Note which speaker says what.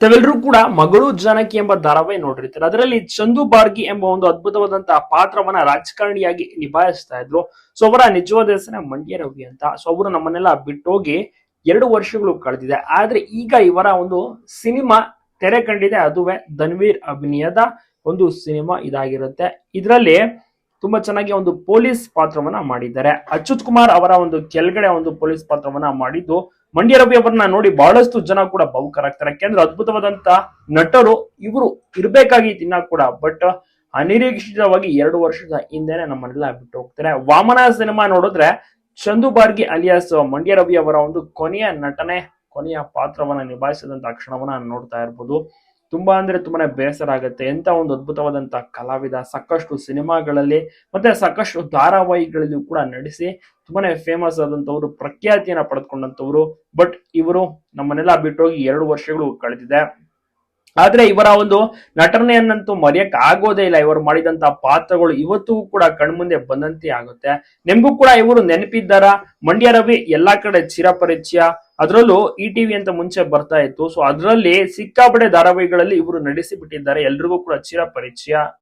Speaker 1: ತಾವೆಲ್ಲರೂ ಕೂಡ ಮಗಳು ಜಾನಕಿ ಎಂಬ ಧಾರಾವಾಹಿ ನೋಡಿರ್ತಾರೆ. ಅದರಲ್ಲಿ ಚಂದು ಬಾರ್ಗಿ ಎಂಬ ಒಂದು ಅದ್ಭುತವಾದಂತಹ ಪಾತ್ರವನ್ನ ರಾಜಕಾರಣಿಯಾಗಿ ನಿಭಾಯಿಸ್ತಾ ಇದ್ರು. ಸೊ, ಅವರ ನಿಜವಾದ ಹೆಸರೇ ಮಂಡ್ಯ ರವಿ ಅಂತ. ಸೊ, ಅವರು ನಮ್ಮನ್ನೆಲ್ಲ ಬಿಟ್ಟೋಗಿ ಎರಡು ವರ್ಷಗಳು ಕಳೆದಿದೆ. ಆದ್ರೆ ಈಗ ಇವರ ಒಂದು ಸಿನಿಮಾ ತೆರೆ ಕಂಡಿದೆ. ಅದುವೇ ಧನ್ವೀರ್ ಅಭಿನಯದ ಒಂದು ಸಿನಿಮಾ ಇದಾಗಿರುತ್ತೆ. ಇದರಲ್ಲಿ ತುಂಬಾ ಚೆನ್ನಾಗಿ ಒಂದು ಪೊಲೀಸ್ ಪಾತ್ರವನ್ನ ಮಾಡಿದ್ದಾರೆ. ಅಚ್ಯುತ್ ಕುಮಾರ್ ಅವರ ಒಂದು ಕೆಳಗಡೆ ಒಂದು ಪೊಲೀಸ್ ಪಾತ್ರವನ್ನ ಮಾಡಿದ್ದು. ಮಂಡ್ಯ ರವಿ ಅವರನ್ನ ನೋಡಿ ಬಹಳಷ್ಟು ಜನ ಕೂಡ ಭಾವುಕರಾಗ್ತಾರೆ ಯಾಕೆಂದ್ರೆ ಅದ್ಭುತವಾದಂತ ನಟರು ಇವರು ಇರ್ಬೇಕಾಗಿ ದಿನ ಕೂಡ. ಬಟ್ ಅನಿರೀಕ್ಷಿತವಾಗಿ ಎರಡು ವರ್ಷದ ಹಿಂದೆನೆ ನಮ್ಮನ್ನೆಲ್ಲ ಬಿಟ್ಟು ಹೋಗ್ತಾರೆ. ವಾಮನ ಸಿನಿಮಾ ನೋಡಿದ್ರೆ ಚಂದು ಬಾರ್ಗಿ ಅಲಿಯಾಸ್ ಮಂಡ್ಯ ರವಿ ಅವರ ಒಂದು ಕೊನೆಯ ನಟನೆ, ಕೊನೆಯ ಪಾತ್ರವನ್ನ ನಿಭಾಯಿಸಿದಂತ ಕ್ಷಣವನ್ನ ನೋಡ್ತಾ ಇರ್ಬೋದು. ತುಂಬಾ ಅಂದ್ರೆ ತುಂಬಾನೇ ಬೇಸರ ಆಗುತ್ತೆ. ಎಂತ ಒಂದು ಅದ್ಭುತವಾದಂತ ಕಲಾವಿದ ಸಾಕಷ್ಟು ಸಿನಿಮಾಗಳಲ್ಲಿ ಮತ್ತೆ ಸಾಕಷ್ಟು ಧಾರಾವಾಹಿಗಳಲ್ಲಿ ಕೂಡ ನಡೆಸಿ ತುಂಬಾನೇ ಫೇಮಸ್ ಆದಂತವ್ರು ಪ್ರಖ್ಯಾತಿಯನ್ನ ಪಡೆದುಕೊಂಡಂತವ್ರು ಬಟ್ ಇವರು ನಮ್ಮನ್ನೆಲ್ಲ ಬಿಟ್ಟೋಗಿ ಎರಡು ವರ್ಷಗಳು ಕಳೆದಿದೆ. ಆದ್ರೆ ಇವರ ಒಂದು ನಟನೆಯನ್ನಂತೂ ಮರೆಯಕ್ ಆಗೋದೇ ಇಲ್ಲ. ಇವರು ಮಾಡಿದಂತ ಪಾತ್ರಗಳು ಇವತ್ತಿಗೂ ಕೂಡ ಕಣ್ಮುಂದೆ ಬಂದಂತೆ ಆಗುತ್ತೆ. ನಿಮ್ಗೂ ಕೂಡ ಇವರು ನೆನಪಿದ್ದಾರ? ಮಂಡ್ಯ ರವಿ ಎಲ್ಲಾ ಕಡೆ ಚಿರಪರಿಚಯ ಅದರಲ್ಲೂ ಇ ಟಿವಿ ಅಂತ ಮುಂಚೆ ಬರ್ತಾ ಇತ್ತು. ಸೊ ಅದರಲ್ಲಿ ಸಿಕ್ಕಾಪಡೆ ಧಾರಾವಾಹಿಗಳಲ್ಲಿ ಇವರು ನಡೆಸಿ ಬಿಟ್ಟಿದ್ದಾರೆ. ಎಲ್ರಿಗೂ ಕೂಡ ಚಿರಪರಿಚಯ